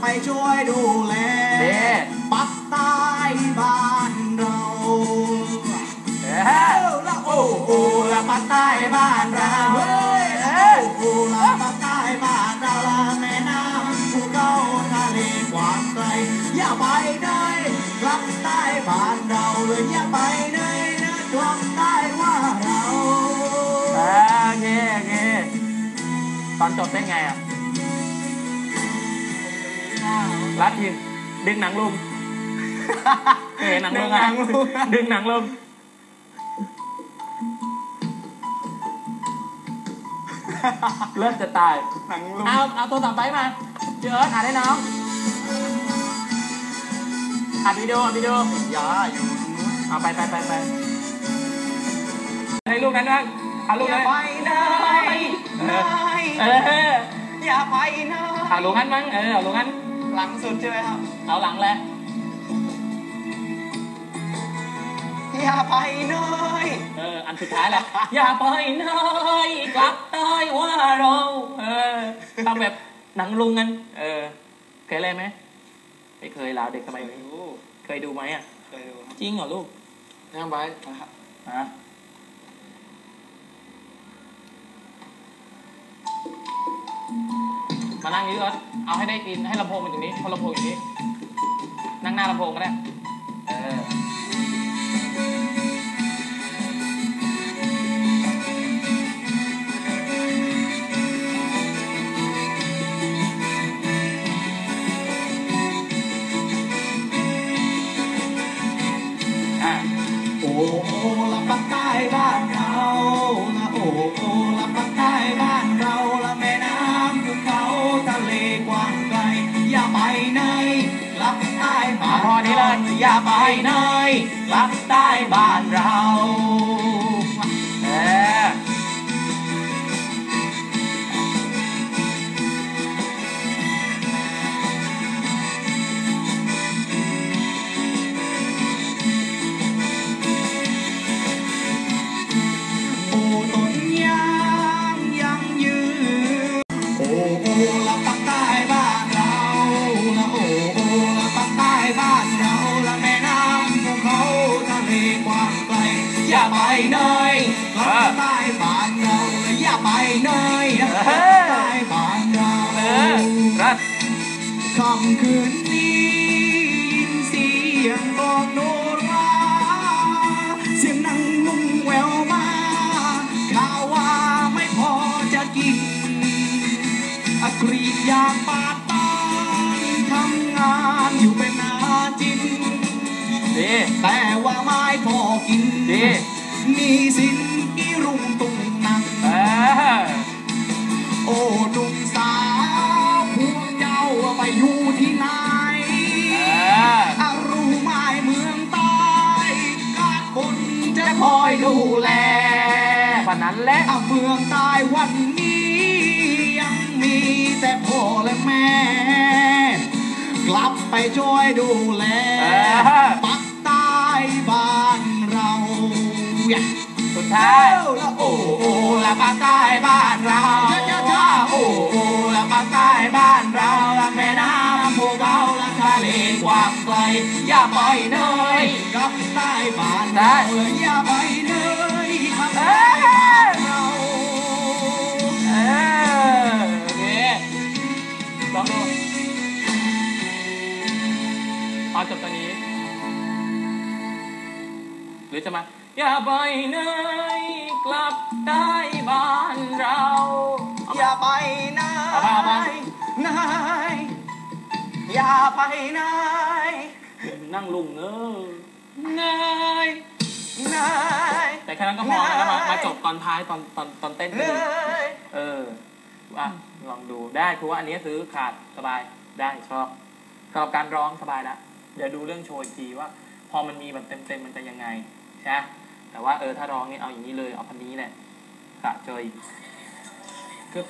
ไปช่วยดูแลเด้ปักใต้บ้านเราเอเอ้อาละโอ้โอ้ละปักใต้บ้านเราเฮ้ย โอ้โอ้ละปักใต้บ้านเราละแม่น้ำภูเขาทะเลกว้างไกลอย่าไปไหนกลับใต้บ้านเราเลยอย่าไปไหนนะกลับใต้ว่าเราเออโอเคโอเคตอนจบเต้นไงอะ รัดทีมดึงหนังลุงเคยเห็นหนังลุงอะดึงหนังลุงเลิศจะตาย หนังลุงเอาเอาตัวต่อไปมาเจอเอิร์ธอ่านให้น้องอัดวิดีโออัดวิดีโอยาอยู่ตรงนู้นเอาไปไปไปไปให้ลูกนั้นบ้างเอาลูกอย่านั้นไปไหนไหนเอออย่าไปไหนเอาลูกนั้นบ้างเออเอาลูกนั้น หลังสุดใช่ไหมครับ เอาหลังแหละอย่าไปไหนเออ อันสุดท้ายแหละ อย่าไปไหนกลับใต้ว่าเรา เออทำแบบหนังลุงกัน เออ เคยเล่นไหมไม่เคยแล้วเด็กสมัยนี้เคยดูไหมอะ เคยดูครับจริงเหรอลูกนั่งไปนะครับฮะ มานั่งนี้ก่อนเอาให้ได้กินให้ลำโพงมันตรงนี้เพราะลำโพงอยู่นี้ นั่งหน้าลำโพงก็ได้เออ อย่าไปไหนลักใต้บ้านเราาไปไหนลับใต้บ้านเราอย่าไปไหนลับใต้บ้านเราเออรัดค่ำคืนนี้ยินเสียงกลองโนราเสียงนางลุงแววมาข่าวว่าไม่พอจะกินอกรีดยางปาดตานทำงานอยู่เป็นอาจินดีแต่ว่าไม่พอกิน ดีหนี่สินอีรุงตุงนังเออโอ้หนุ่มสาวพวกเจ้าไปอยู่ที่ไหนเอออารู้ไหมเมืองใต้ขาดคนจะคอยดูแลวันนั้นแหละอะเมืองใต้วันนี้ ยังมีแต่พ่อและแม่ กลับไปช่วยดูแล ย่าสุดท้ายโอ้โอ้ละปากใต้บ้านเราจ้าโอ้โอ้ละปากใต้บ้านเราละแม่น้ำภูเขาละทะเลกว้างไกลอย่าไปเหนกลับใต้บ้านเราอย่าไป อจะมาอย่าไปไหนกลับได้บ้านเรา อย่าไปไหนเอามาเอามาไหนอย่าไปไหนนั่งลุงเออไหนไหนแต่แค่นั้นก็พอแล้วมามาจบตอนท้ายตอนตอนตอนเต้นเลดูยเออว่าลองดูได้คือว่าอันนี้ซื้อขาดสบายได้ชอบสำหรับการร้องสบายละเดี๋ยวดูเรื่องโชว์อีกทีว่า พอมันมีแบบเต็มๆมันจะยังไงใช่ไหม แต่ว่าเออถ้าร้องนี่เอาอย่างนี้เลยเอาพันนี้แหละสะเจยคือ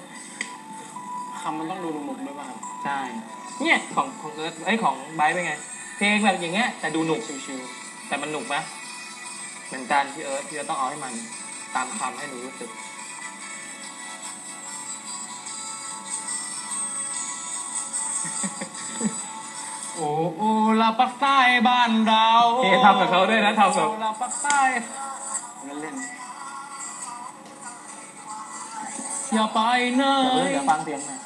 คำมันต้องดูหนุกๆด้วยป่ะครับใช่ เนี่ยของของเอิร์ธไอยของไบร์ทเป็นไง เพลงแบบอย่างเงี้ยแต่ดูหนุกชิวๆแต่มันหนุกไหมเหมือนกันพี่เอิร์ธพี่เอิร์ธต้องเอาให้มันตามคำให้หนูรู้สึก โอ้โอ้ละปักใต้บ้านเราเฮ้ทำกับเขาด้วยนะทำกับ โอ้ละปักใต้เล่นเล่นอย่าไปไหนเดี๋ยวเพิ่งเดี๋ยวฟังเสียงหน่อย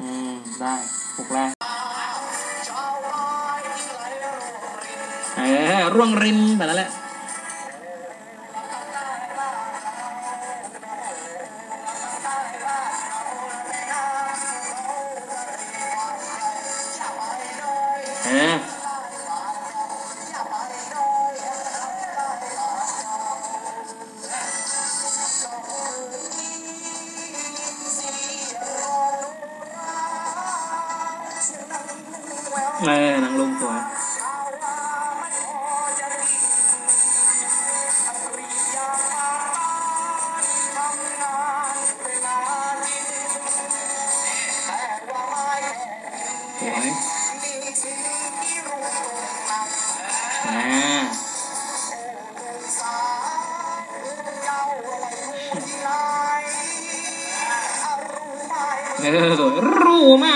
อืม ได้ปลุกแรงเออร่วงรินแบบนั้นแหละ เออหนังลุงสวยสวยอ่าเออสวยรู้ไหม